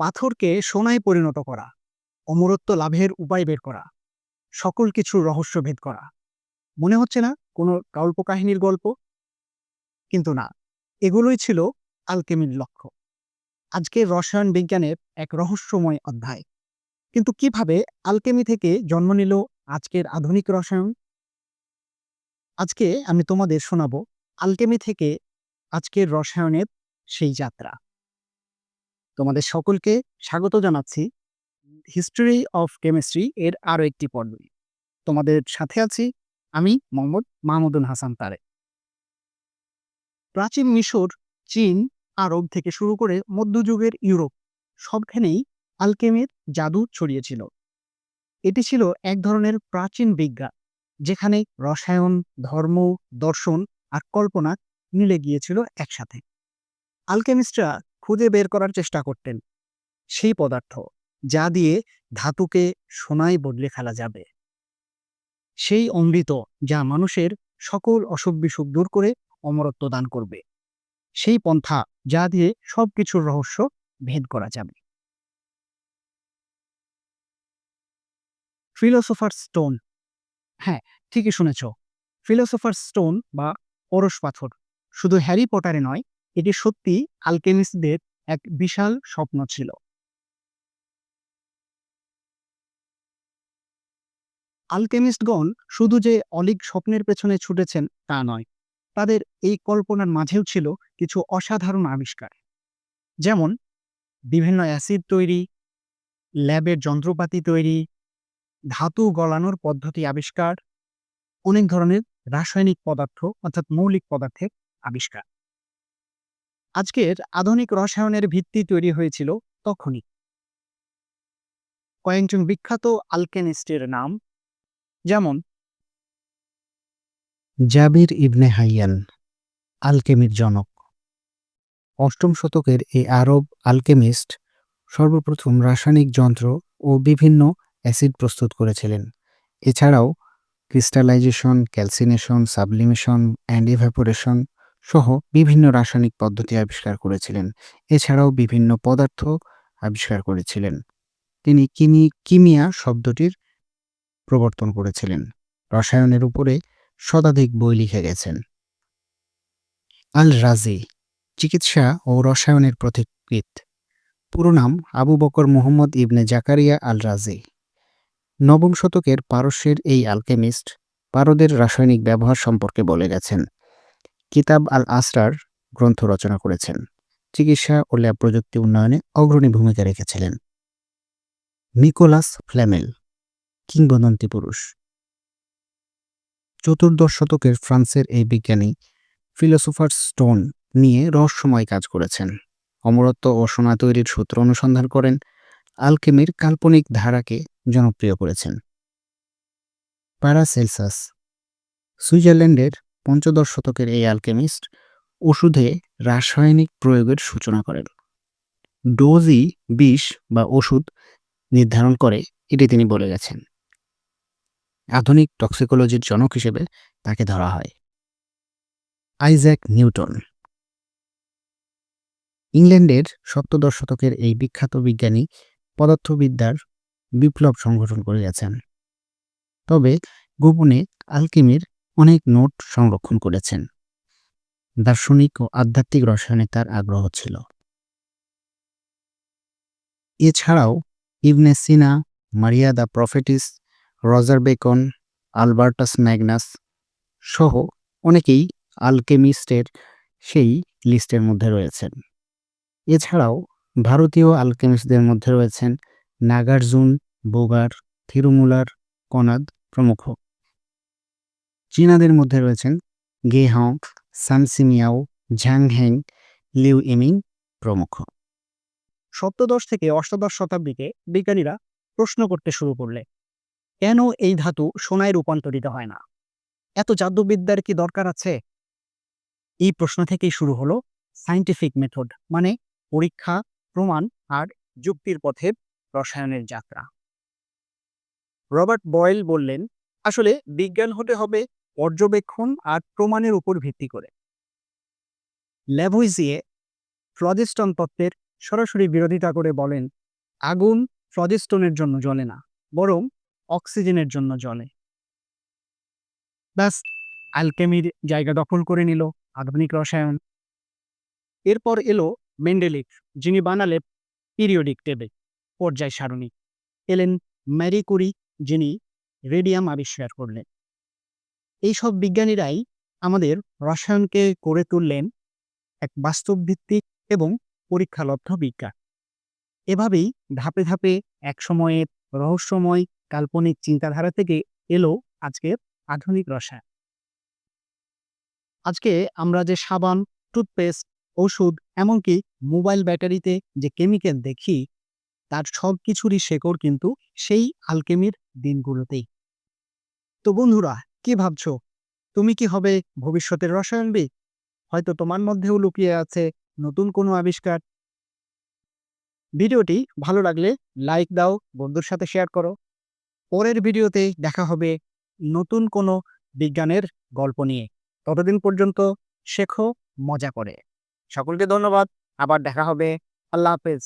পাথরকে সোনায় পরিণত করা, অমরত্ব লাভের উপায় বের করা, সকল কিছুর রহস্য ভেদ করা। মনে হচ্ছে না কোনো কল্পকাহিনীর গল্প? কিন্তু না, এগুলোই ছিল আলকেমির লক্ষ্য। আজকের রসায়ন বিজ্ঞানের এক রহস্যময় অধ্যায়। কিন্তু কীভাবে আলকেমি থেকে জন্ম নিল আজকের আধুনিক রসায়ন? আজকে আমি তোমাদের শোনাব আলকেমি থেকে আজকের রসায়নের সেই যাত্রা। তোমাদের সকলকে স্বাগত জানাচ্ছি। হিস্টরি অফ কেমিস্ট্রি এর আরও একটি পর্বে। তোমাদের সাথে আছি আমি মোহাম্মদ মাহমুদুল হাসান তারে। প্রাচীন মিশর, চীন, আরব থেকে শুরু করে মধ্যযুগের ইউরোপ সবখানেই আলকেমির জাদু ছড়িয়েছিল। এটি ছিল এক ধরনের প্রাচীন বিজ্ঞান, যেখানে রসায়ন, ধর্ম, দর্শন আর কল্পনা মিলে গিয়েছিল একসাথে। আলকেমিস্টরা খুঁজে বের করার চেষ্টা করতেন। সেই পদার্থ, যা দিয়ে ধাতুকে সোনায় বদলে ফেলা যাবে। সেই অমৃত, যা মানুষের সকল অসুখ বিসুখ দূর করে অমরত্ব দান করবে। সেই পন্থা, যা দিয়ে সবকিছুর রহস্য ভেদ করা যাবে। ফিলোসোফার স্টোন হ্যাঁ ঠিকই শুনেছ। ফিলোসোফার স্টোন বা পরশ পাথর, শুধু হ্যারি পটারে নয় এটি সত্যি আলকেমিস্টদের এক বিশাল স্বপ্ন ছিল। আলকেমিস্টগণ শুধু যে অলিক স্বপ্নের পেছনে ছুটেছেন তা নয়, তাদের এই কল্পনার মাঝেও ছিল কিছু অসাধারণ আবিষ্কার। যেমন, বিভিন্ন অ্যাসিড তৈরি, ল্যাবের যন্ত্রপাতি তৈরি, ধাতু গলানোর পদ্ধতি আবিষ্কার, অনেক ধরনের রাসায়নিক পদার্থ, অর্থাৎ মৌলিক পদার্থের আবিষ্কার। আজকের আধুনিক রসায়নের ভিত্তি তৈরি হয়েছিল তখনই। কয়েকজন বিখ্যাত আলকেনিস্টের নাম যেমন জাবির ইবনে হাইয়ান, আলকেমির জনক। অষ্টম শতকের এই আরব আলকেমিস্ট সর্বপ্রথম রাসায়নিক যন্ত্র ও বিভিন্ন অ্যাসিড প্রস্তুত করেছিলেন। এছাড়াও crystallization, calcination, sublimation and evaporation সহ বিভিন্ন রাসায়নিক পদ্ধতি আবিষ্কার করেছিলেন। এছাড়াও বিভিন্ন পদার্থ আবিষ্কার করেছিলেন। তিনি কিমি, কিমিয়া শব্দটির প্রবর্তন করেছিলেন। রসায়নের উপরে শতাধিক বই লিখে গেছেন। আল রাজি চিকিৎসা ও রসায়নের প্রতীকৃত। পুরো নাম আবু বকর মোহাম্মদ ইবনে জাকারিয়া আল রাজি নবম শতকের পারস্যের এই আলকেমিস্ট পারদের রাসায়নিক ব্যবহার সম্পর্কে বলে গেছেন। কিতাব আল আসরার গ্রন্থ রচনা করেছেন। চিকিৎসা ও ল্যাব প্রযুক্তি উন্নয়নে অগ্রণী ভূমিকা রেখেছিলেন। নিকোলাস ফ্ল্যামেল কিংবদন্তি পুরুষ। চতুর্দশ শতকের ফ্রান্সের এই বিজ্ঞানী ফিলোসোফার স্টোন নিয়ে রহস্যময় কাজ করেছেন। অমরত্ব ও সোনা তৈরির সূত্র অনুসন্ধান করেন, আলকেমির কাল্পনিক ধারাকে জনপ্রিয় করেছেন। প্যারাসেলসাস সুইজারল্যান্ডের পঞ্চদশ শতকের এই অ্যালকেমিস্ট ওষুধে রাসায়নিক প্রয়োগের সূচনা করেন। ডোজই বিষ বা ওষুধ নির্ধারণ করে, এটি তিনি বলে গেছেন। আধুনিক টক্সিকোলজির জনক হিসেবে তাকে ধরা হয়। আইজ্যাক নিউটন ইংল্যান্ডের সপ্তদশ শতকের এই বিখ্যাত বিজ্ঞানী পদার্থবিদ্যার বিপ্লব সংগঠন করে গেছেন। তবে গোপনে আলকিমির অনেক নোট সংরক্ষণ করেছেন। দার্শনিক ও আধ্যাত্মিক রসায়নে তার আগ্রহ ছিল। এছাড়াও Ibn Sina, Maria the Prophetess, Roger Bacon, Albertus Magnus সহ অনেকেই আলকেমিস্টের সেই লিস্টের মধ্যে রয়েছেন। এছাড়াও ভারতীয় আলকেমিস্টদের মধ্যে রয়েছেন নাগার্জুন, বোগার, থিরুমুলার, কনাদ প্রমুখ। চীনাদের মধ্যে রয়েছেন Ge Hong Sun Simiao Zhang Heng Liu Yiming প্রমুখ। সপ্তদশ থেকে অষ্টাদশ শতাব্দীতে বিজ্ঞানীরা প্রশ্ন করতে শুরু করলে, কেন এই ধাতু সোনায় রূপান্তরিত হয় না? এত জাদুবিদ্যার কি দরকার আছে? এই প্রশ্ন থেকেই শুরু হলো সাইন্টিফিক মেথড মানে পরীক্ষা, প্রমাণ আর যুক্তির পথে রসায়নের যাত্রা। রবার্ট বয়েল বললেন, আসলে বিজ্ঞান হতে হবে পর্যবেক্ষণ আর প্রমাণের উপর ভিত্তি করে। ল্যাভুইজিয়ে ফ্লজিস্টন তত্ত্বের সরাসরি বিরোধিতা করে বলেন, আগুন ফ্লজিস্টোনের জন্য জ্বলে না, বরং অক্সিজেনের জন্য জ্বলে। ব্যাস, অ্যালকেমির জায়গা দখল করে নিল আধুনিক রসায়ন। এরপর এলো মেন্ডেলিক, যিনি বানালে পিরিয়ডিক টেবিল পর্যায় সারণী এলেন ম্যারি কুরি, যিনি রেডিয়াম আবিষ্কার করলেন। এইসব বিজ্ঞানীরাই আমাদের রসায়নকে করে তুললেন এক বাস্তবভিত্তিক এবং পরীক্ষালব্ধ বিজ্ঞান। এভাবেই ধাপে ধাপে এক সময়ের রহস্যময় কাল্পনিক চিন্তাধারা থেকে এলো আজকের আধুনিক রসায়ন। আজকে আমরা যে সাবান, টুথপেস্ট, ওষুধ, এমনকি মোবাইল ব্যাটারিতে যে কেমিক্যাল দেখি, তার সব কিছুরই শেকড় কিন্তু সেই আলকেমির দিনগুলোতেই। তো বন্ধুরা কি ভাবছ? তুমি কি হবে ভবিষ্যতের রসায়নবিদ? হয়তো তোমার মধ্যেও লুকিয়ে আছে নতুন কোনো আবিষ্কার। ভিডিওটি ভালো লাগলে লাইক দাও, বন্ধুর সাথে শেয়ার করো। পরের ভিডিওতে দেখা হবে নতুন কোনো বিজ্ঞানের গল্প নিয়ে। ততদিন পর্যন্ত শেখো, মজা করে। সকলকে ধন্যবাদ, আবার দেখা হবে। আল্লাহ হাফেজ।